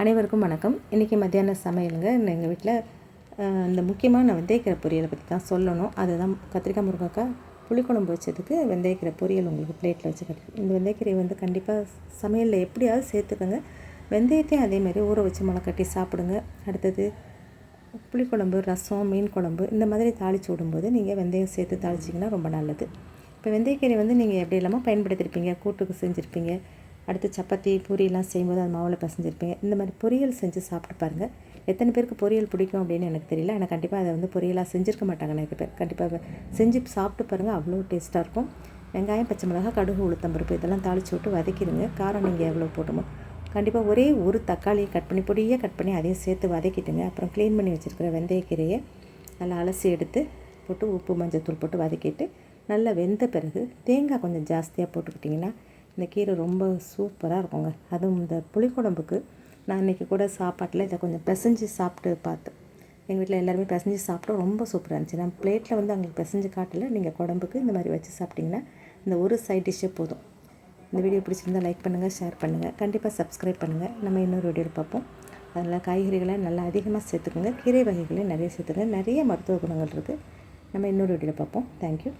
அனைவருக்கும் வணக்கம். இன்றைக்கி மத்தியான சமையலுங்க. எங்கள் வீட்டில் இந்த முக்கியமான வெந்தயக்கீரை பொரியலை பற்றி தான் சொல்லணும். அதுதான் கத்திரிக்காய் முருங்கைக்காய் புளிக்குழம்பு வச்சதுக்கு வெந்தயக்கீரை பொரியல் உங்களுக்கு பிளேட்டில் வச்சு கட்டி இந்த வெந்தயக்கீரை வந்து கண்டிப்பாக சமையலில் எப்படியாவது சேர்த்துக்கோங்க. வெந்தயத்தையும் அதேமாதிரி ஊற வச்சு மொளக்கட்டி சாப்பிடுங்க. அடுத்தது புளிக்குழம்பு ரசம் மீன் குழம்பு இந்த மாதிரி தாளித்து விடும்போது நீங்கள் வெந்தயம் சேர்த்து தாளிச்சிங்கன்னா ரொம்ப நல்லது. இப்போ வெந்தயக்கீரை வந்து நீங்கள் எப்படி இல்லாமல் பயன்படுத்தியிருப்பீங்க கூட்டுக்கு செஞ்சுருப்பீங்க. அடுத்து சப்பாத்தி பூரியெல்லாம் செய்யும்போது அது மாவில் பசஞ்சிருப்பேன் இந்த மாதிரி பொரியல் செஞ்சு சாப்பிட்டு பாருங்கள் எத்தனை பேருக்கு பொரியல் பிடிக்கும் அப்படின்னு எனக்கு தெரியல. ஆனால் கண்டிப்பாக அதை வந்து பொரியலாக செஞ்சுருக்க மாட்டாங்க நிறைய பேர். கண்டிப்பாக செஞ்சு சாப்பிட்டு பாருங்கள் அவ்வளோ டேஸ்ட்டாக இருக்கும். வெங்காயம் பச்சை மிளகாய் கடுகு உளுத்தம்பருப்பு இதெல்லாம் தாளித்து விட்டு வதக்கிடுங்க. காரம் நீங்கள் எவ்வளோ போட்டுமோ. கண்டிப்பாக ஒரே ஒரு தக்காளியை கட் பண்ணி பொடியாக கட் பண்ணி அதையும் சேர்த்து வதக்கிட்டுங்க. அப்புறம் க்ளீன் பண்ணி வச்சுருக்கிற வெந்தயக்கீரையை நல்லா அலசி எடுத்து போட்டு உப்பு மஞ்சள் தூள் போட்டு வதக்கிட்டு நல்லா வெந்த பிறகு தேங்காய் கொஞ்சம் ஜாஸ்தியாக போட்டுக்கிட்டிங்கன்னா இந்த கீரை ரொம்ப சூப்பராக இருக்குங்க. அதுவும் இந்த புளிக்குழம்புக்கு நான் இன்றைக்கி கூட சாப்பாட்டில் இதை கொஞ்சம் பிசைஞ்சு சாப்பிட்டு பார்த்தேன். எங்கள் வீட்டில் எல்லாருமே பிசைஞ்சு சாப்பிட்டோம் ரொம்ப சூப்பராக இருந்துச்சு. நான் பிளேட்டில் வந்து அவங்களுக்கு பிசைஞ்சு காட்டல. நீங்கள் குழம்புக்கு இந்த மாதிரி வச்சு சாப்பிட்டிங்கன்னா இந்த ஒரு சைட் டிஷ்ஷே போதும். இந்த வீடியோ பிடிச்சிருந்தால் லைக் பண்ணுங்கள் ஷேர் பண்ணுங்கள் கண்டிப்பாக சப்ஸ்கிரைப் பண்ணுங்கள் நம்ம இன்னொரு வீடியோவில் பார்ப்போம். அதில் காய்கறிகளை நல்லா அதிகமாக சேர்த்துக்கோங்க. கீரை வகைகளையும் நிறைய சேர்த்துக்கோங்க. நிறைய மருத்துவ குணங்கள் இருக்குது நம்ம இன்னொரு வீடியோவில் பார்ப்போம். தேங்க்யூ